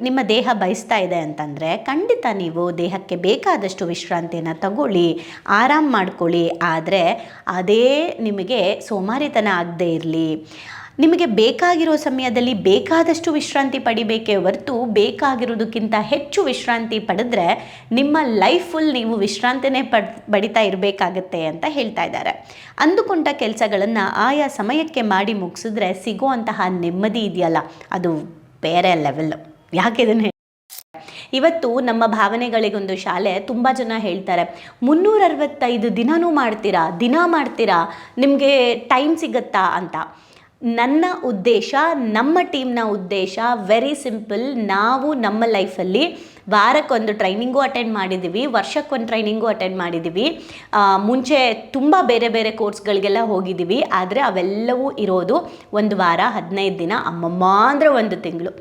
ನಿಮ್ಮ ದೇಹ ಬಯಸ್ತಾ ಇದೆ ಅಂತಂದರೆ ಖಂಡಿತ ನೀವು ದೇಹಕ್ಕೆ ಬೇಕಾದಷ್ಟು ವಿಶ್ರಾಂತಿಯನ್ನು ತಗೊಳ್ಳಿ, ಆರಾಮ್ ಮಾಡ್ಕೊಳ್ಳಿ. ಆದರೆ ಅದೇ ನಿಮಗೆ ಸೋಮಾರಿತನ ಆಗದೇ ಇರಲಿ. ನಿಮಗೆ ಬೇಕಾಗಿರೋ ಸಮಯದಲ್ಲಿ ಬೇಕಾದಷ್ಟು ವಿಶ್ರಾಂತಿ ಪಡಿಬೇಕೇ ಹೊರತು ಬೇಕಾಗಿರೋದಕ್ಕಿಂತ ಹೆಚ್ಚು ವಿಶ್ರಾಂತಿ ಪಡೆದ್ರೆ ನಿಮ್ಮ ಲೈಫ್ ಫುಲ್ ನೀವು ವಿಶ್ರಾಂತಿನೇ ಪಡ್, ಪಡಿತಾ ಇರಬೇಕಾಗತ್ತೆ ಅಂತ ಹೇಳ್ತಾ ಇದ್ದಾರೆ. ಅಂದುಕೊಂಡ ಕೆಲಸಗಳನ್ನು ಆಯಾ ಸಮಯಕ್ಕೆ ಮಾಡಿ ಮುಗಿಸಿದ್ರೆ ಸಿಗೋ ಅಂತಹ ನೆಮ್ಮದಿ ಇದೆಯಲ್ಲ? ಅದು ಬೇರೆ ಲೆವೆಲ್ ಯಾಕೆ ಇದನ್ನು ಇವತ್ತು ನಮ್ಮ ಭಾವನೆಗಳಿಗೊಂದು ಶಾಲೆ ತುಂಬ ಜನ ಹೇಳ್ತಾರೆ ಮುನ್ನೂರ ಅರವತ್ತೈದು ದಿನನೂ ಮಾಡ್ತೀರಾ, ದಿನ ಮಾಡ್ತೀರಾ, ನಿಮಗೆ ಟೈಮ್ ಸಿಗತ್ತಾ? ಅಂತ. ನನ್ನ ಉದ್ದೇಶ, ನಮ್ಮ ಟೀಮ್ನ ಉದ್ದೇಶ ವೆರಿ ಸಿಂಪಲ್ ನಾವು ನಮ್ಮ ಲೈಫಲ್ಲಿ ವಾರಕ್ಕೊಂದು ಟ್ರೈನಿಂಗು ಅಟೆಂಡ್ ಮಾಡಿದ್ದೀವಿ ವರ್ಷಕ್ಕೊಂದು ಟ್ರೈನಿಂಗು ಅಟೆಂಡ್ ಮಾಡಿದ್ದೀವಿ ಮುಂಚೆ ತುಂಬ ಬೇರೆ ಬೇರೆ ಕೋರ್ಸ್ಗಳಿಗೆಲ್ಲ ಹೋಗಿದ್ದೀವಿ ಆದರೆ ಅವೆಲ್ಲವೂ ಇರೋದು ಒಂದು ವಾರ, ಹದಿನೈದು ದಿನ, ಅಮ್ಮಮ್ಮ ಅಂದರೆ ಒಂದು ತಿಂಗಳು.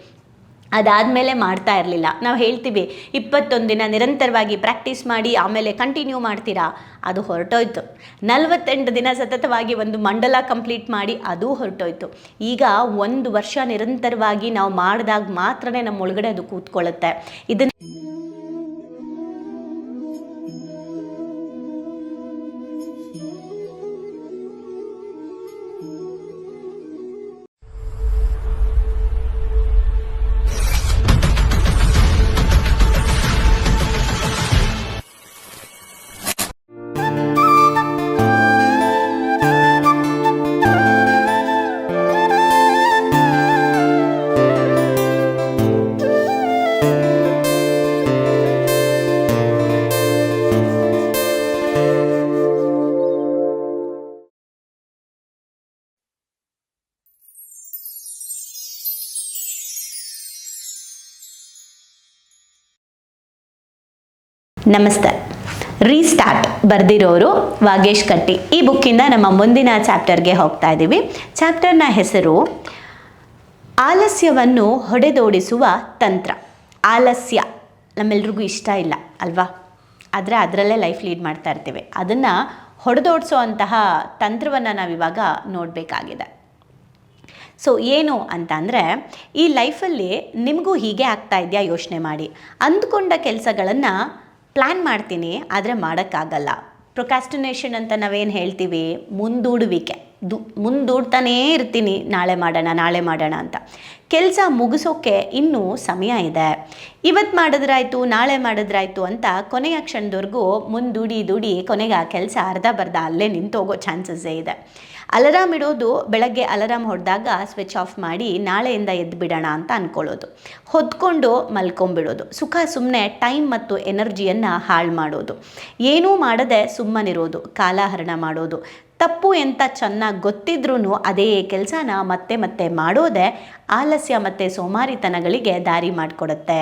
ಅದಾದಮೇಲೆ ಮಾಡ್ತಾ ಇರಲಿಲ್ಲ. ನಾವು ಹೇಳ್ತೀವಿ ಇಪ್ಪತ್ತೊಂದು ದಿನ ನಿರಂತರವಾಗಿ ಪ್ರಾಕ್ಟೀಸ್ ಮಾಡಿ, ಆಮೇಲೆ ಕಂಟಿನ್ಯೂ ಮಾಡ್ತೀರಾ? ಅದು ಹೊರಟೋಯ್ತು. ನಲವತ್ತೆಂಟು ದಿನ ಸತತವಾಗಿ ಒಂದು ಮಂಡಲ ಕಂಪ್ಲೀಟ್ ಮಾಡಿ, ಅದು ಹೊರಟೋಯ್ತು. ಈಗ ಒಂದು ವರ್ಷ ನಿರಂತರವಾಗಿ ನಾವು ಮಾಡಿದಾಗ ಮಾತ್ರನೇ ನಮ್ಮ ಒಳಗಡೆ ಅದು ಕೂತ್ಕೊಳ್ಳುತ್ತೆ. ಇದನ್ನು ನಮಸ್ತೆ. ರೀಸ್ಟಾರ್ಟ್ ಬರೆದಿರೋರು ವಾಗೇಶ್ ಕಟ್ಟಿ. ಈ ಬುಕ್ಕಿಂದ ನಮ್ಮ ಮುಂದಿನ ಚಾಪ್ಟರ್ಗೆ ಹೋಗ್ತಾ ಇದ್ದೀವಿ ಚಾಪ್ಟರ್ನ ಹೆಸರು ಆಲಸ್ಯವನ್ನು ಹೊಡೆದೋಡಿಸುವ ತಂತ್ರ. ಆಲಸ್ಯ. ನಮ್ಮೆಲ್ರಿಗೂ ಇಷ್ಟ ಇಲ್ಲ, ಅಲ್ವಾ? ಆದರೆ ಅದರಲ್ಲೇ ಲೈಫ್ ಲೀಡ್ ಮಾಡ್ತಾ ಇರ್ತೇವೆ. ಅದನ್ನು ಹೊಡೆದೋಡಿಸೋ ಅಂತಹ ತಂತ್ರವನ್ನು ನಾವಿವಾಗ ನೋಡಬೇಕಾಗಿದೆ. ಸೊ ಏನು ಅಂತ ಅಂದರೆ, ಈ ಲೈಫಲ್ಲಿ ನಿಮಗೂ ಹೀಗೆ ಆಗ್ತಾ ಇದೆಯಾ ಯೋಚನೆ ಮಾಡಿ. ಅಂದ್ಕೊಂಡ ಕೆಲಸಗಳನ್ನು ಪ್ಲ್ಯಾನ್ ಮಾಡ್ತೀನಿ, ಆದರೆ ಮಾಡೋಕ್ಕಾಗಲ್ಲ. ಪ್ರೊಕಾಸ್ಟಿನೇಷನ್ ಅಂತ ನಾವೇನು ಹೇಳ್ತೀವಿ? ಮುಂದೂಡುವಿಕೆ. ದು, ಮುಂದೂಡ್ತಾನೇ ಇರ್ತೀನಿ. ನಾಳೆ ಮಾಡೋಣ ನಾಳೆ ಮಾಡೋಣ ಅಂತ. ಕೆಲಸ ಮುಗಿಸೋಕ್ಕೆ ಇನ್ನೂ ಸಮಯ ಇದೆ. ಇವತ್ತು ಮಾಡಿದ್ರಾಯ್ತು, ನಾಳೆ ಮಾಡಿದ್ರಾಯ್ತು ಅಂತ ಕೊನೆಯ ಕ್ಷಣದವರೆಗೂ ಮುಂದೂಡಿ ದುಡಿ ಕೊನೆಗೆ ಆ ಕೆಲಸ ಅರ್ಧ ಬರ್ಧ ಅಲ್ಲೇ ನಿಂತೋಗೋ ಚಾನ್ಸಸ್ಸೇ ಇದೆ. ಅಲಾರಾಮ್ ಇಡೋದು ಬೆಳಗ್ಗೆ ಅಲರಾಮ್ ಹೊಡೆದಾಗ ಸ್ವಿಚ್ ಆಫ್ ಮಾಡಿ ನಾಳೆಯಿಂದ ಎದ್ದು ಬಿಡೋಣ ಅಂತ ಅಂದ್ಕೊಳ್ಳೋದು ಹೊದ್ಕೊಂಡು ಮಲ್ಕೊಂಬಿಡೋದು. ಸುಖ ಸುಮ್ಮನೆ ಟೈಮ್ ಮತ್ತು ಎನರ್ಜಿಯನ್ನು ಹಾಳು ಮಾಡೋದು. ಏನೂ ಮಾಡದೆ ಸುಮ್ಮನಿರೋದು. ಕಾಲಹರಣ ಮಾಡೋದು. ತಪ್ಪು ಎಂತ ಚೆನ್ನಾಗಿ ಗೊತ್ತಿದ್ರೂ ಅದೇ ಕೆಲಸನ ಮತ್ತೆ ಮತ್ತೆ ಮಾಡೋದೇ ಆಲಸ್ಯ ಮತ್ತು ಸೋಮಾರಿತನಗಳಿಗೆ ದಾರಿ ಮಾಡಿಕೊಡುತ್ತೆ.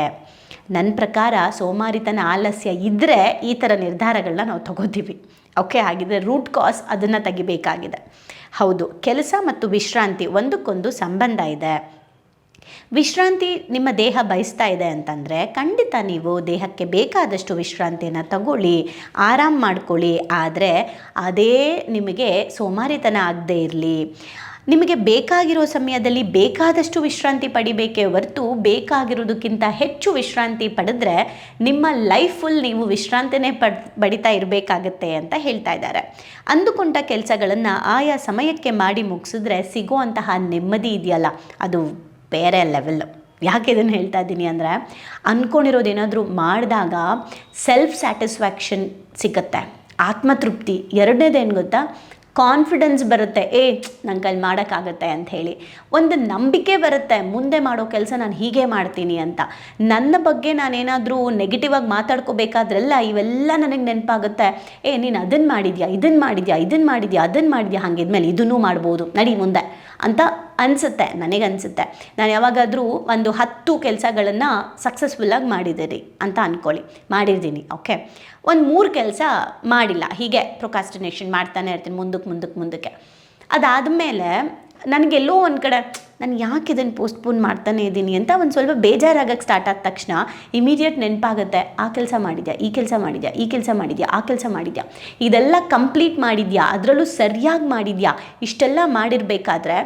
ನನ್ನ ಪ್ರಕಾರ ಸೋಮಾರಿತನ ಆಲಸ್ಯ ಇದ್ದರೆ ಈ ಥರ ನಿರ್ಧಾರಗಳನ್ನ ನಾವು ತಗೋತೀವಿ. ಓಕೆ ಹಾಗಿದ್ರೆ ರೂಟ್ ಕಾಸ್ ಅದನ್ನು ತೆಗಿಬೇಕಾಗಿದೆ. ಹೌದು, ಕೆಲಸ ಮತ್ತು ವಿಶ್ರಾಂತಿ ಒಂದಕ್ಕೊಂದು ಸಂಬಂಧ ಇದೆ. ವಿಶ್ರಾಂತಿ ನಿಮ್ಮ ದೇಹ ಬಯಸ್ತಾ ಇದೆ ಅಂತಂದರೆ ಖಂಡಿತ ನೀವು ದೇಹಕ್ಕೆ ಬೇಕಾದಷ್ಟು ವಿಶ್ರಾಂತಿಯನ್ನು ತಗೊಳ್ಳಿ, ಆರಾಮ ಮಾಡ್ಕೊಳ್ಳಿ. ಆದರೆ ಅದೇ ನಿಮಗೆ ಸೋಮಾರಿತನ ಆಗದೇ ಇರಲಿ. ನಿಮಗೆ ಬೇಕಾಗಿರೋ ಸಮಯದಲ್ಲಿ ಬೇಕಾದಷ್ಟು ವಿಶ್ರಾಂತಿ ಪಡಿಬೇಕೇ ಹೊರತು ಬೇಕಾಗಿರೋದಕ್ಕಿಂತ ಹೆಚ್ಚು ವಿಶ್ರಾಂತಿ ಪಡೆದ್ರೆ ನಿಮ್ಮ ಲೈಫ್ ಫುಲ್ ನೀವು ವಿಶ್ರಾಂತಿನೇ ಪಡ್, ಪಡಿತಾ ಇರಬೇಕಾಗತ್ತೆ ಅಂತ ಹೇಳ್ತಾ ಇದ್ದಾರೆ. ಅಂದುಕೊಂಡ ಕೆಲಸಗಳನ್ನು ಆಯಾ ಸಮಯಕ್ಕೆ ಮಾಡಿ ಮುಗಿಸಿದ್ರೆ ಸಿಗುವಂತಹ ನೆಮ್ಮದಿ ಇದೆಯಲ್ಲ, ಅದು ಬೇರೆ ಲೆವೆಲ್ಲು ಯಾಕೆ ಇದನ್ನು ಹೇಳ್ತಾ ಇದ್ದೀನಿ ಅಂದರೆ ಅಂದ್ಕೊಂಡಿರೋದೇನಾದರೂ ಮಾಡಿದಾಗ ಸೆಲ್ಫ್ ಸ್ಯಾಟಿಸ್ಫ್ಯಾಕ್ಷನ್ ಸಿಗುತ್ತೆ. ಆತ್ಮತೃಪ್ತಿ ಎರಡನೇದೇನು ಗೊತ್ತಾ? ಕಾನ್ಫಿಡೆನ್ಸ್ ಬರುತ್ತೆ, ಏ ನನ್ನ ಕೈಲಿ ಮಾಡೋಕ್ಕಾಗತ್ತೆ ಅಂತ ಹೇಳಿ. ಒಂದು ನಂಬಿಕೆ ಬರುತ್ತೆ, ಮುಂದೆ ಮಾಡೋ ಕೆಲಸ ನಾನು ಹೀಗೆ ಮಾಡ್ತೀನಿ ಅಂತ. ನನ್ನ ಬಗ್ಗೆ ನಾನೇನಾದರೂ ನೆಗೆಟಿವ್ ಆಗಿ ಮಾತಾಡ್ಕೋಬೇಕಾದ್ರೆಲ್ಲ ಇವೆಲ್ಲ ನನಗೆ ನೆನಪಾಗುತ್ತೆ. ಏ, ನೀನು ಅದನ್ನು ಮಾಡಿದ್ಯಾ ಇದನ್ನು ಮಾಡಿದ್ಯಾ ಇದನ್ನು ಮಾಡಿದ್ಯಾ ಅದನ್ನು ಮಾಡಿದ್ಯಾ, ಹಾಗಿದ್ಮೇಲೆ ಇದನ್ನೂ ಮಾಡ್ಬೋದು, ನಡಿ ಮುಂದೆ. ಅಂತ ಅನಿಸುತ್ತೆ ನನಗೆ ಅನಿಸುತ್ತೆ ನಾನು ಯಾವಾಗಾದರೂ ಒಂದು ಹತ್ತು ಕೆಲಸಗಳನ್ನು ಸಕ್ಸಸ್ಫುಲ್ಲಾಗಿ ಮಾಡಿದ್ದೀರಿ ಅಂತ ಅಂದ್ಕೊಳ್ಳಿ ಮಾಡಿದ್ದೀನಿ ಓಕೆ ಒಂದು ಮೂರು ಕೆಲಸ ಮಾಡಿಲ್ಲ, ಹೀಗೆ ಪ್ರೊಕಾಸ್ಟಿನೇಷನ್ ಮಾಡ್ತಾನೆ ಇರ್ತೀನಿ ಮುಂದಕ್ಕೆ ಮುಂದಕ್ಕೆ ಮುಂದಕ್ಕೆ. ಅದಾದಮೇಲೆ ನನಗೆಲ್ಲೋ ಒಂದು ಕಡೆ ನಾನು ಯಾಕೆ ಇದನ್ನು ಪೋಸ್ಟ್ಪೋನ್ ಮಾಡ್ತಾನೆ ಇದ್ದೀನಿ ಅಂತ ಒಂದು ಸ್ವಲ್ಪ ಬೇಜಾರಾಗಕ್ಕೆ ಸ್ಟಾರ್ಟ್ ಆದ ತಕ್ಷಣ ಇಮಿಡಿಯೇಟ್ ನೆನಪಾಗುತ್ತೆ. ಆ ಕೆಲಸ ಮಾಡಿದ್ಯಾ? ಈ ಕೆಲಸ ಮಾಡಿದ್ಯಾ? ಈ ಕೆಲಸ ಮಾಡಿದ್ಯಾ? ಆ ಕೆಲಸ ಮಾಡಿದ್ಯಾ? ಇದೆಲ್ಲ ಕಂಪ್ಲೀಟ್ ಮಾಡಿದ್ಯಾ? ಅದರಲ್ಲೂ ಸರಿಯಾಗಿ ಮಾಡಿದ್ಯಾ? ಇಷ್ಟೆಲ್ಲ ಮಾಡಿರಬೇಕಾದ್ರೆ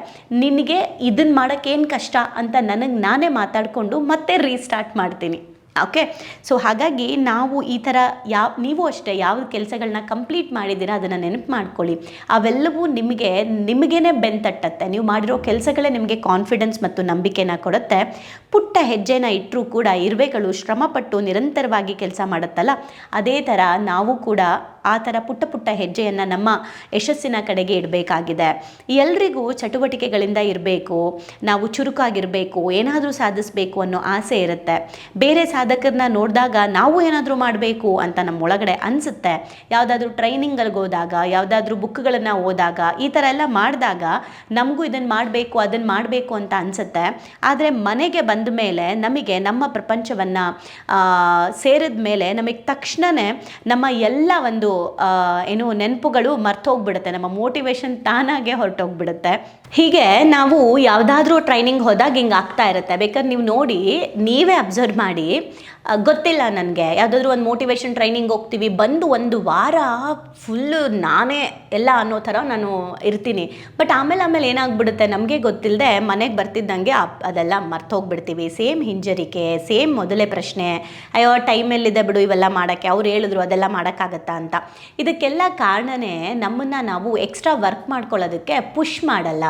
ನಿನಗೆ ಇದನ್ನು ಮಾಡೋಕ್ಕೇನು ಕಷ್ಟ ಅಂತ ನನಗೆ ನಾನೇ ಮಾತಾಡಿಕೊಂಡು ಮತ್ತೆ ರೀಸ್ಟಾರ್ಟ್ ಮಾಡ್ತೀನಿ. ಓಕೆ ಸೊ ಹಾಗಾಗಿ ನಾವು ಈ ಥರ ಯಾವ, ನೀವು ಅಷ್ಟೇ ಯಾವ ಕೆಲಸಗಳನ್ನ ಕಂಪ್ಲೀಟ್ ಮಾಡಿದ್ದೀರಾ, ಅದನ್ನು ನೆನಪು ಮಾಡ್ಕೊಳ್ಳಿ. ಅವೆಲ್ಲವೂ ನಿಮಗೆ, ನಿಮಗೇನೆ ಬೆಂತಟ್ಟತ್ತೆ. ನೀವು ಮಾಡಿರೋ ಕೆಲಸಗಳೇ ನಿಮಗೆ ಕಾನ್ಫಿಡೆನ್ಸ್ ಮತ್ತು ನಂಬಿಕೆನ ಕೊಡುತ್ತೆ. ಪುಟ್ಟ ಹೆಜ್ಜೆನ ಇಟ್ಟರೂ ಕೂಡ, ಇರುವೆಗಳು ಶ್ರಮಪಟ್ಟು ನಿರಂತರವಾಗಿ ಕೆಲಸ ಮಾಡುತ್ತಲ್ಲ? ಅದೇ ಥರ ನಾವು ಕೂಡ ಆ ಥರ ಪುಟ್ಟ ಪುಟ್ಟ ಹೆಜ್ಜೆಯನ್ನು ನಮ್ಮ ಯಶಸ್ಸಿನ ಕಡೆಗೆ ಇಡಬೇಕಾಗಿದೆ. ಎಲ್ರಿಗೂ ಚಟುವಟಿಕೆಗಳಿಂದ ಇರಬೇಕು, ನಾವು ಚುರುಕಾಗಿರಬೇಕು, ಏನಾದರೂ ಸಾಧಿಸಬೇಕು ಅನ್ನೋ ಆಸೆ ಇರುತ್ತೆ. ಬೇರೆ ಸಾಧಕರನ್ನ ನೋಡಿದಾಗ ನಾವು ಏನಾದರೂ ಮಾಡಬೇಕು ಅಂತ ನಮ್ಮ ಒಳಗಡೆ ಅನಿಸುತ್ತೆ. ಯಾವುದಾದ್ರೂ ಟ್ರೈನಿಂಗಲ್ಲಿ ಹೋದಾಗ, ಯಾವುದಾದ್ರೂ ಬುಕ್ಗಳನ್ನು ಓದಾಗ, ಈ ಥರ ಎಲ್ಲ ಮಾಡಿದಾಗ ನಮಗೂ ಇದನ್ನು ಮಾಡಬೇಕು ಅದನ್ನು ಮಾಡಬೇಕು ಅಂತ ಅನಿಸುತ್ತೆ. ಆದರೆ ಮನೆಗೆ ಬಂದ ಮೇಲೆ ನಮಗೆ ನಮ್ಮ ಪ್ರಪಂಚವನ್ನು ಸೇರಿದ ಮೇಲೆ ನಮಗೆ ತಕ್ಷಣವೇ ನಮ್ಮ ಎಲ್ಲ ಒಂದು ಏನು ನೆನಪುಗಳು ಮರ್ತೋಗ್ಬಿಡುತ್ತೆ. ನಮ್ಮ ಮೋಟಿವೇಶನ್ ತಾನಾಗೆ ಹೊರಟೋಗ್ಬಿಡುತ್ತೆ. ಹೀಗೆ ನಾವು ಯಾವುದಾದ್ರೂ ಟ್ರೈನಿಂಗ್ ಹೋದಾಗ ಹಿಂಗೆ ಆಗ್ತಾ ಇರುತ್ತೆ. ಬೇಕಾದ್ರೆ ನೀವು ನೋಡಿ, ನೀವೇ ಅಬ್ಸರ್ವ್ ಮಾಡಿ. ಗೊತ್ತಿಲ್ಲ ನನಗೆ. ಯಾವುದಾದ್ರೂ ಒಂದು ಮೋಟಿವೇಶನ್ ಟ್ರೈನಿಂಗ್ ಹೋಗ್ತೀವಿ, ಬಂದು ಒಂದು ವಾರ ಫುಲ್ಲು ನಾನೇ ಎಲ್ಲ ಅನ್ನೋ ಥರ ನಾನು ಇರ್ತೀನಿ. ಬಟ್ ಆಮೇಲೆ ಆಮೇಲೆ ಏನಾಗ್ಬಿಡುತ್ತೆ ನಮಗೆ ಗೊತ್ತಿಲ್ಲದೆ ಮನೆಗೆ ಬರ್ತಿದ್ದಂಗೆ ಅದೆಲ್ಲ ಅದೆಲ್ಲ ಮರ್ತೋಗ್ಬಿಡ್ತೀವಿ ಸೇಮ್ ಹಿಂಜರಿಕೆ ಸೇಮ್ ಮೊದಲೇ ಪ್ರಶ್ನೆ, ಅಯ್ಯೋ ಟೈಮ್ ಎಲ್ಲಿದೆ ಬಿಡು ಇವೆಲ್ಲ ಮಾಡೋಕ್ಕೆ, ಅವ್ರು ಹೇಳಿದ್ರು ಅದೆಲ್ಲ ಮಾಡೋಕ್ಕಾಗತ್ತಾ ಅಂತ. ಇದಕ್ಕೆಲ್ಲ ಕಾರಣನೇ ನಮ್ಮನ್ನು ನಾವು ಎಕ್ಸ್ಟ್ರಾ ವರ್ಕ್ ಮಾಡ್ಕೊಳ್ಳೋದಕ್ಕೆ ಪುಷ್ ಮಾಡಲ್ಲ.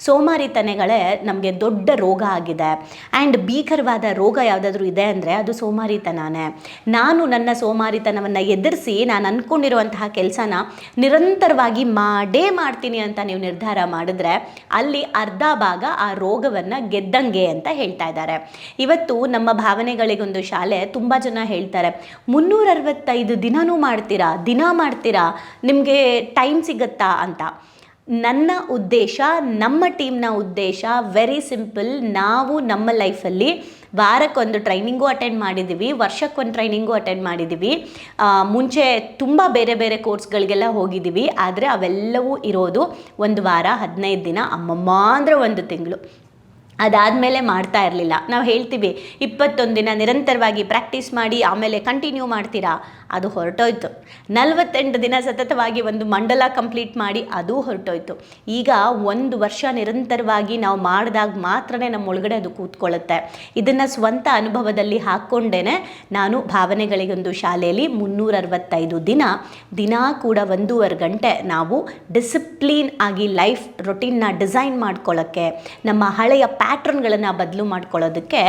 ಸೋಮಾರಿತನೆಗಳೇ ನಮಗೆ ದೊಡ್ಡ ರೋಗ ಆಗಿದೆ. ಆ್ಯಂಡ್ ಭೀಕರವಾದ ರೋಗ ಯಾವುದಾದ್ರೂ ಇದೆ ಅಂದರೆ ಅದು ಸೋಮಾರಿತನನೇ. ನಾನು ನನ್ನ ಸೋಮಾರಿತನವನ್ನು ಎದುರಿಸಿ ನಾನು ಅಂದ್ಕೊಂಡಿರುವಂತಹ ಕೆಲಸನ ನಿರಂತರವಾಗಿ ಮಾಡೇ ಮಾಡ್ತೀನಿ ಅಂತ ನೀವು ನಿರ್ಧಾರ ಮಾಡಿದ್ರೆ ಅಲ್ಲಿ ಅರ್ಧ ಭಾಗ ಆ ರೋಗವನ್ನು ಗೆದ್ದಂಗೆ ಅಂತ ಹೇಳ್ತಾ ಇದ್ದಾರೆ. ಇವತ್ತು ನಮ್ಮ ಭಾವನೆಗಳಿಗೊಂದು ಶಾಲೆ ತುಂಬ ಜನ ಹೇಳ್ತಾರೆ ಮುನ್ನೂರ ಅರವತ್ತೈದು ದಿನನೂ ಮಾಡ್ತೀರಾ? ದಿನ ಮಾಡ್ತೀರಾ? ನಿಮಗೆ ಟೈಮ್ ಸಿಗುತ್ತಾ? ಅಂತ. ನನ್ನ ಉದ್ದೇಶ, ನಮ್ಮ ಟೀಮ್ನ ಉದ್ದೇಶ ವೆರಿ ಸಿಂಪಲ್ ನಾವು ನಮ್ಮ ಲೈಫಲ್ಲಿ ವಾರಕ್ಕೊಂದು ಟ್ರೈನಿಂಗು ಅಟೆಂಡ್ ಮಾಡಿದ್ದೀವಿ ವರ್ಷಕ್ಕೊಂದು ಟ್ರೈನಿಂಗು ಅಟೆಂಡ್ ಮಾಡಿದ್ದೀವಿ ಮುಂಚೆ ತುಂಬ ಬೇರೆ ಬೇರೆ ಕೋರ್ಸ್ಗಳಿಗೆಲ್ಲ ಹೋಗಿದ್ದೀವಿ ಆದರೆ ಅವೆಲ್ಲವೂ ಇರೋದು ಒಂದು ವಾರ, ಹದಿನೈದು ದಿನ, ಅಮ್ಮಮ್ಮ ಅಂದರೆ ಒಂದು ತಿಂಗಳು. ಅದಾದಮೇಲೆ ಮಾಡ್ತಾ ಇರಲಿಲ್ಲ. ನಾವು ಹೇಳ್ತೀವಿ ಇಪ್ಪತ್ತೊಂದು ದಿನ ನಿರಂತರವಾಗಿ ಪ್ರಾಕ್ಟೀಸ್ ಮಾಡಿ, ಆಮೇಲೆ ಕಂಟಿನ್ಯೂ ಮಾಡ್ತೀರಾ? ಅದು ಹೊರಟೋಯ್ತು. ನಲವತ್ತೆಂಟು ದಿನ ಸತತವಾಗಿ ಒಂದು ಮಂಡಲ ಕಂಪ್ಲೀಟ್ ಮಾಡಿ, ಅದು ಹೊರಟೋಯ್ತು. ಈಗ ಒಂದು ವರ್ಷ ನಿರಂತರವಾಗಿ ನಾವು ಮಾಡಿದಾಗ ಮಾತ್ರನೇ ನಮ್ಮ ಒಳಗಡೆ ಅದು ಕೂತ್ಕೊಳ್ಳುತ್ತೆ. ಇದನ್ನು ಸ್ವಂತ ಅನುಭವದಲ್ಲಿ ಹಾಕ್ಕೊಂಡೇ ನಾನು ಭಾವನೆಗಳಿಗೊಂದು ಶಾಲೆಯಲ್ಲಿ ಮುನ್ನೂರ ಅರವತ್ತೈದು ದಿನ ದಿನ ಕೂಡ ಒಂದೂವರೆ ಗಂಟೆ ನಾವು ಡಿಸಿಪ್ಲೀನ್ ಆಗಿ ಲೈಫ್ ರೊಟೀನ್ನ ಡಿಸೈನ್ ಮಾಡ್ಕೊಳ್ಳೋಕ್ಕೆ ನಮ್ಮ ಹಳೆಯ ಪ್ಯಾಟ್ರನ್ಗಳನ್ನು ಬದಲು ಮಾಡ್ಕೊಳ್ಳೋದಕ್ಕೆ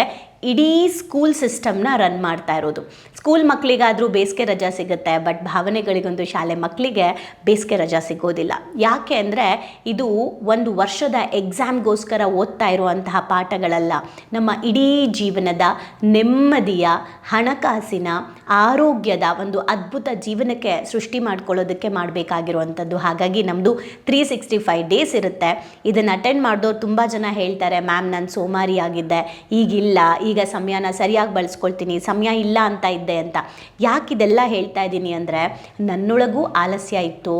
ಇಡೀ ಸ್ಕೂಲ್ ಸಿಸ್ಟಮ್ನ ರನ್ ಮಾಡ್ತಾ ಇರೋದು. ಸ್ಕೂಲ್ ಮಕ್ಕಳಿಗಾದರೂ ಬೇಸಿಗೆ ರಜಾ ಸಿಗುತ್ತೆ ಬಟ್ ಭಾವನೆಗಳಿಗೊಂದು ಶಾಲೆ ಮಕ್ಕಳಿಗೆ ಬೇಸಿಗೆ ರಜಾ ಸಿಗೋದಿಲ್ಲ. ಯಾಕೆ ಅಂದರೆ ಇದು ಒಂದು ವರ್ಷದ ಎಕ್ಸಾಮ್ಗೋಸ್ಕರ ಓದ್ತಾ ಇರುವಂತಹ ಪಾಠಗಳಲ್ಲ. ನಮ್ಮ ಇಡೀ ಜೀವನದ ನೆಮ್ಮದಿಯ, ಹಣಕಾಸಿನ, ಆರೋಗ್ಯದ ಒಂದು ಅದ್ಭುತ ಜೀವನಕ್ಕೆ ಸೃಷ್ಟಿ ಮಾಡ್ಕೊಳ್ಳೋದಕ್ಕೆ ಮಾಡಬೇಕಾಗಿರುವಂಥದ್ದು. ಹಾಗಾಗಿ ನಮ್ಮದು ತ್ರೀ ಸಿಕ್ಸ್ಟಿ ಫೈವ್ ಡೇಸ್ ಇರುತ್ತೆ. ಇದನ್ನು ಅಟೆಂಡ್ ಮಾಡಿದವ್ರು ತುಂಬ ಜನ ಹೇಳ್ತಾರೆ ಮ್ಯಾಮ್ ನಾನು ಸೋಮಾರಿ ಆಗಿದ್ದೆ ಈಗಿಲ್ಲ ಈಗ ಸಮಯನ ಸರಿಯಾಗಿ ಬಳಸ್ಕೊಳ್ತೀನಿ, ಸಮಯ ಇಲ್ಲ ಅಂತ ಇದ್ದೆ ಅಂತ ಯಾಕೆ ಇದೆಲ್ಲ ಹೇಳ್ತಾ ಇದ್ದೀನಿ ಅಂದರೆ ನನ್ನೊಳಗೂ ಆಲಸ್ಯ ಇತ್ತು.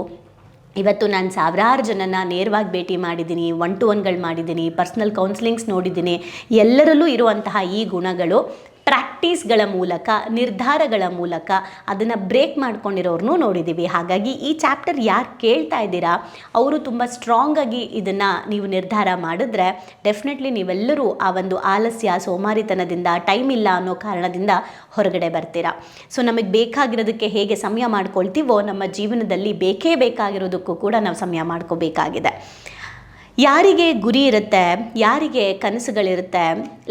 ಇವತ್ತು ನಾನು ಸಾವಿರಾರು ಜನನ ನೇರವಾಗಿ ಭೇಟಿ ಮಾಡಿದ್ದೀನಿ ಒನ್ ಟು ಒನ್ಗಳು ಮಾಡಿದ್ದೀನಿ ಪರ್ಸ್ನಲ್ ಕೌನ್ಸಿಲಿಂಗ್ಸ್ ನೋಡಿದ್ದೀನಿ. ಎಲ್ಲರಲ್ಲೂ ಇರುವಂತಹ ಈ ಗುಣಗಳು ಪ್ರಾಕ್ಟೀಸ್ಗಳ ಮೂಲಕ, ನಿರ್ಧಾರಗಳ ಮೂಲಕ ಅದನ್ನು ಬ್ರೇಕ್ ಮಾಡ್ಕೊಂಡಿರೋರ್ನೂ ನೋಡಿದ್ದೀವಿ ಹಾಗಾಗಿ ಈ ಚಾಪ್ಟರ್ ಯಾರು ಕೇಳ್ತಾ ಇದ್ದೀರಾ, ಅವರು ತುಂಬ ಸ್ಟ್ರಾಂಗಾಗಿ ಇದನ್ನು ನೀವು ನಿರ್ಧಾರ ಮಾಡಿದ್ರೆ ಡೆಫಿನೆಟ್ಲಿ ನೀವೆಲ್ಲರೂ ಆ ಒಂದು ಆಲಸ್ಯ, ಸೋಮಾರಿತನದಿಂದ ಟೈಮ್ ಇಲ್ಲ ಅನ್ನೋ ಕಾರಣದಿಂದ ಹೊರಗಡೆ ಬರ್ತೀರಾ. ಸೊ ನಮಗೆ ಬೇಕಾಗಿರೋದಕ್ಕೆ ಹೇಗೆ ಸಮಯ ಮಾಡ್ಕೊಳ್ತೀವೋ, ನಮ್ಮ ಜೀವನದಲ್ಲಿ ಬೇಕೇ ಬೇಕಾಗಿರೋದಕ್ಕೂ ಕೂಡ ನಾವು ಸಮಯ ಮಾಡ್ಕೋಬೇಕಾಗಿದೆ. ಯಾರಿಗೆ ಗುರಿ ಇರುತ್ತೆ, ಯಾರಿಗೆ ಕನಸುಗಳಿರುತ್ತೆ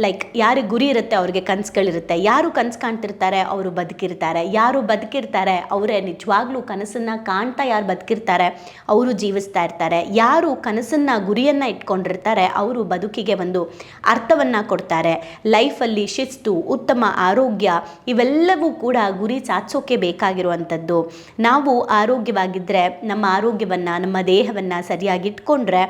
ಲೈಕ್ ಯಾರಿಗೆ ಗುರಿ ಇರುತ್ತೆ ಅವ್ರಿಗೆ ಕನಸುಗಳಿರುತ್ತೆ. ಯಾರು ಕನಸು ಕಾಣ್ತಿರ್ತಾರೆ, ಅವರು ಬದುಕಿರ್ತಾರೆ. ಯಾರು ಬದುಕಿರ್ತಾರೆ, ಅವರೇ ನಿಜವಾಗ್ಲೂ ಕನಸನ್ನು ಕಾಣ್ತಾ ಯಾರು ಬದುಕಿರ್ತಾರೆ, ಅವರು ಜೀವಿಸ್ತಾ ಇರ್ತಾರೆ. ಯಾರು ಕನಸನ್ನು, ಗುರಿಯನ್ನು ಇಟ್ಕೊಂಡಿರ್ತಾರೆ, ಅವರು ಬದುಕಿಗೆ ಒಂದು ಅರ್ಥವನ್ನು ಕೊಡ್ತಾರೆ. ಲೈಫಲ್ಲಿ ಶಿಸ್ತು, ಉತ್ತಮ ಆರೋಗ್ಯ, ಇವೆಲ್ಲವೂ ಕೂಡ ಗುರಿ ಸಾಧಿಸೋಕೆ ಬೇಕಾಗಿರುವಂಥದ್ದು. ನಾವು ಆರೋಗ್ಯವಾಗಿದ್ದರೆ ನಮ್ಮ ಆರೋಗ್ಯವನ್ನು, ನಮ್ಮ ದೇಹವನ್ನು ಸರಿಯಾಗಿ ಇಟ್ಕೊಂಡ್ರೆ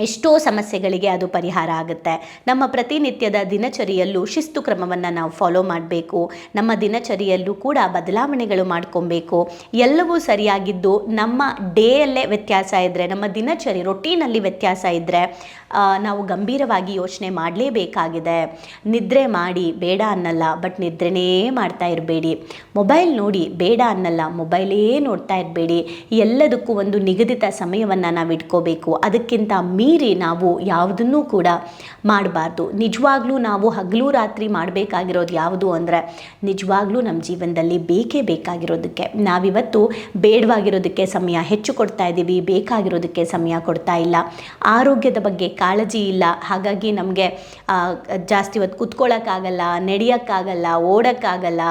ಎಷ್ಟೋ ಸಮಸ್ಯೆಗಳಿಗೆ ಅದು ಪರಿಹಾರ ಆಗುತ್ತೆ. ನಮ್ಮ ಪ್ರತಿನಿತ್ಯದ ದಿನಚರಿಯಲ್ಲೂ ಶಿಸ್ತು ಕ್ರಮವನ್ನು ನಾವು ಫಾಲೋ ಮಾಡಬೇಕು. ನಮ್ಮ ದಿನಚರಿಯಲ್ಲೂ ಕೂಡ ಬದಲಾವಣೆಗಳು ಮಾಡ್ಕೊಬೇಕು. ಎಲ್ಲವೂ ಸರಿಯಾಗಿದ್ದು ನಮ್ಮ ಡೇಯಲ್ಲೇ ವ್ಯತ್ಯಾಸ ಇದ್ದರೆ ನಮ್ಮ ದಿನಚರಿ ರೊಟೀನಲ್ಲಿ ವ್ಯತ್ಯಾಸ ಇದ್ದರೆ ನಾವು ಗಂಭೀರವಾಗಿ ಯೋಚನೆ ಮಾಡಲೇಬೇಕಾಗಿದೆ. ನಿದ್ರೆ ಮಾಡಿ, ಬೇಡ ಅನ್ನಲ್ಲ, ಬಟ್ ನಿದ್ರೆನೇ ಮಾಡ್ತಾ ಇರಬೇಡಿ. ಮೊಬೈಲ್ ನೋಡಿ, ಬೇಡ ಅನ್ನಲ್ಲ, ಮೊಬೈಲೇ ನೋಡ್ತಾ ಇರಬೇಡಿ. ಎಲ್ಲದಕ್ಕೂ ಒಂದು ನಿಗದಿತ ಸಮಯವನ್ನು ನಾವು ಇಟ್ಕೋಬೇಕು. ಅದಕ್ಕಿಂತ ಮೀರಿ ನಾವು ಯಾವುದನ್ನೂ ಕೂಡ ಮಾಡಬಾರ್ದು. ನಿಜವಾಗ್ಲೂ ನಾವು ಹಗಲು ರಾತ್ರಿ ಮಾಡಬೇಕಾಗಿರೋದು ಯಾವುದು ಅಂದರೆ, ನಿಜವಾಗ್ಲೂ ನಮ್ಮ ಜೀವನದಲ್ಲಿ ಬೇಕೇ ಬೇಕಾಗಿರೋದಕ್ಕೆ. ನಾವಿವತ್ತು ಬೇಡವಾಗಿರೋದಕ್ಕೆ ಸಮಯ ಹೆಚ್ಚು ಕೊಡ್ತಾ ಇದ್ದೀವಿ ಬೇಕಾಗಿರೋದಕ್ಕೆ ಸಮಯ ಕೊಡ್ತಾ ಇಲ್ಲ. ಆರೋಗ್ಯದ ಬಗ್ಗೆ ಕಾಳಜಿ ಇಲ್ಲ. ಹಾಗಾಗಿ ನಮಗೆ ಜಾಸ್ತಿ ಹೊತ್ತು ಕುತ್ಕೊಳ್ಳೋಕ್ಕಾಗಲ್ಲ ನಡೆಯೋಕ್ಕಾಗಲ್ಲ ಓಡೋಕ್ಕಾಗಲ್ಲ.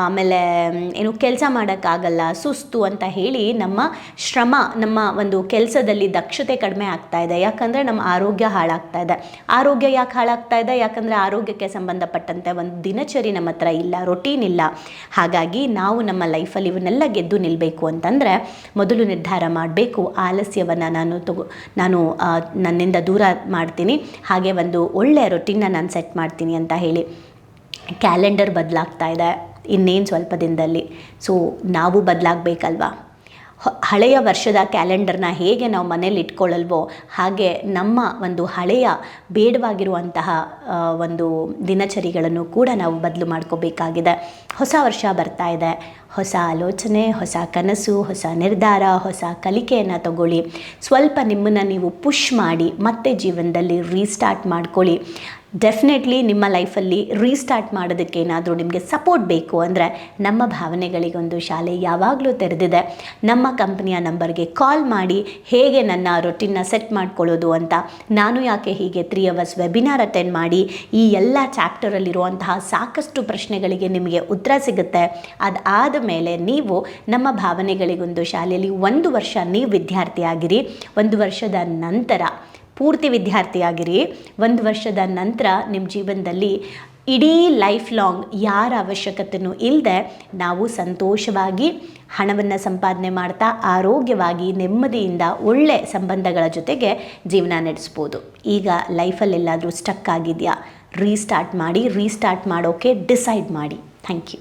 ಆಮೇಲೆ ಏನು ಕೆಲಸ ಮಾಡೋಕ್ಕಾಗಲ್ಲ, ಸುಸ್ತು ಅಂತ ಹೇಳಿ ನಮ್ಮ ಶ್ರಮ, ನಮ್ಮ ಒಂದು ಕೆಲಸದಲ್ಲಿ ದಕ್ಷತೆ ಕಡಿಮೆ ಆಗ್ತಾ ಇದೆ. ಯಾಕಂದರೆ ನಮ್ಮ ಆರೋಗ್ಯ ಹಾಳಾಗ್ತಾ ಇದೆ. ಆರೋಗ್ಯ ಯಾಕೆ ಹಾಳಾಗ್ತಾ ಇದೆ? ಯಾಕಂದರೆ ಆರೋಗ್ಯಕ್ಕೆ ಸಂಬಂಧಪಟ್ಟಂತೆ ಒಂದು ದಿನಚರಿ ನಮ್ಮ ಹತ್ರ ಇಲ್ಲ ರೊಟೀನ್ ಇಲ್ಲ. ಹಾಗಾಗಿ ನಾವು ನಮ್ಮ ಲೈಫಲ್ಲಿ ಇವನ್ನೆಲ್ಲ ಗೆದ್ದು ನಿಲ್ಲಬೇಕು ಅಂತಂದರೆ ಮೊದಲು ನಿರ್ಧಾರ ಮಾಡಬೇಕು. ಆಲಸ್ಯವನ್ನು ನಾನು ತಗೋ, ನಾನು ನನ್ನಿಂದ ದೂರ ಮಾಡ್ತೀನಿ. ಹಾಗೆ ಒಂದು ಒಳ್ಳೆಯ ರೊಟೀನ್ನ ನಾನು ಸೆಟ್ ಮಾಡ್ತೀನಿ ಅಂತ ಹೇಳಿ. ಕ್ಯಾಲೆಂಡರ್ ಬದಲಾಗ್ತಾ ಇದೆ. ಇನ್ನೇನು ಸ್ವಲ್ಪ ದಿನದಲ್ಲಿ. ಸೊ ನಾವು ಬದಲಾಗಬೇಕಲ್ವಾ? ಹಳೆಯ ವರ್ಷದ ಕ್ಯಾಲೆಂಡರ್ನ ಹೇಗೆ ನಾವು ಮನೇಲಿ ಇಟ್ಕೊಳ್ಳಲ್ವೋ, ಹಾಗೆ ನಮ್ಮ ಒಂದು ಹಳೆಯ ಬೇಡವಾಗಿರುವಂತಹ ಒಂದು ದಿನಚರಿಗಳನ್ನು ಕೂಡ ನಾವು ಬದಲು ಮಾಡ್ಕೋಬೇಕಾಗಿದೆ. ಹೊಸ ವರ್ಷ ಬರ್ತಾ ಇದೆ. ಹೊಸ ಆಲೋಚನೆ, ಹೊಸ ಕನಸು, ಹೊಸ ನಿರ್ಧಾರ, ಹೊಸ ಕಲಿಕೆಯನ್ನು ತಗೊಳ್ಳಿ. ಸ್ವಲ್ಪ ನಿಮ್ಮನ್ನು ನೀವು ಪುಷ್ ಮಾಡಿ ಮತ್ತೆ ಜೀವನದಲ್ಲಿ ರೀಸ್ಟಾರ್ಟ್ ಮಾಡ್ಕೊಳ್ಳಿ. ಡೆಫಿನೆಟ್ಲಿ ನಿಮ್ಮ ಲೈಫಲ್ಲಿ ರೀಸ್ಟಾರ್ಟ್ ಮಾಡೋದಕ್ಕೆ ಏನಾದರೂ ನಿಮಗೆ ಸಪೋರ್ಟ್ ಬೇಕು ಅಂದರೆ ನಮ್ಮ ಭಾವನೆಗಳಿಗೊಂದು ಶಾಲೆ ಯಾವಾಗಲೂ ತೆರೆದಿದೆ. ನಮ್ಮ ಕಂಪ್ನಿಯ ನಂಬರ್ಗೆ ಕಾಲ್ ಮಾಡಿ ಹೇಗೆ ನನ್ನ ರೊಟೀನ್ನ ಸೆಟ್ ಮಾಡ್ಕೊಳ್ಳೋದು ಅಂತ ನಾನು ಯಾಕೆ ಹೀಗೆ ತ್ರೀ ಅವರ್ಸ್ ವೆಬಿನಾರ್ ಅಟೆಂಡ್ ಮಾಡಿ ಈ ಎಲ್ಲ ಚಾಪ್ಟರಲ್ಲಿರುವಂತಹ ಸಾಕಷ್ಟು ಪ್ರಶ್ನೆಗಳಿಗೆ ನಿಮಗೆ ಉತ್ತರ ಸಿಗುತ್ತೆ. ಅದಾದ ಮೇಲೆ ನೀವು ನಮ್ಮ ಭಾವನೆಗಳಿಗೊಂದು ಶಾಲೆಯಲ್ಲಿ ಒಂದು ವರ್ಷ ನೀವು ವಿದ್ಯಾರ್ಥಿಯಾಗಿರಿ. ಒಂದು ವರ್ಷದ ನಂತರ ಪೂರ್ತಿ ವಿದ್ಯಾರ್ಥಿಯಾಗಿರಿ. ಒಂದು ವರ್ಷದ ನಂತರ ನಿಮ್ಮ ಜೀವನದಲ್ಲಿ ಇಡೀ ಲೈಫ್ ಲಾಂಗ್ ಯಾರ ಅವಶ್ಯಕತೆಯೂ ಇಲ್ಲದೆ ನಾವು ಸಂತೋಷವಾಗಿ ಹಣವನ್ನು ಸಂಪಾದನೆ ಮಾಡ್ತಾ ಆರೋಗ್ಯವಾಗಿ ನೆಮ್ಮದಿಯಿಂದ ಒಳ್ಳೆ ಸಂಬಂಧಗಳ ಜೊತೆಗೆ ಜೀವನ ನಡೆಸ್ಬೋದು. ಈಗ ಲೈಫಲ್ಲೆಲ್ಲಾದರೂ ಸ್ಟಕ್ ಆಗಿದೆಯಾ? ರೀಸ್ಟಾರ್ಟ್ ಮಾಡಿ ರೀಸ್ಟಾರ್ಟ್ ಮಾಡೋಕ್ಕೆ ಡಿಸೈಡ್ ಮಾಡಿ. Thank you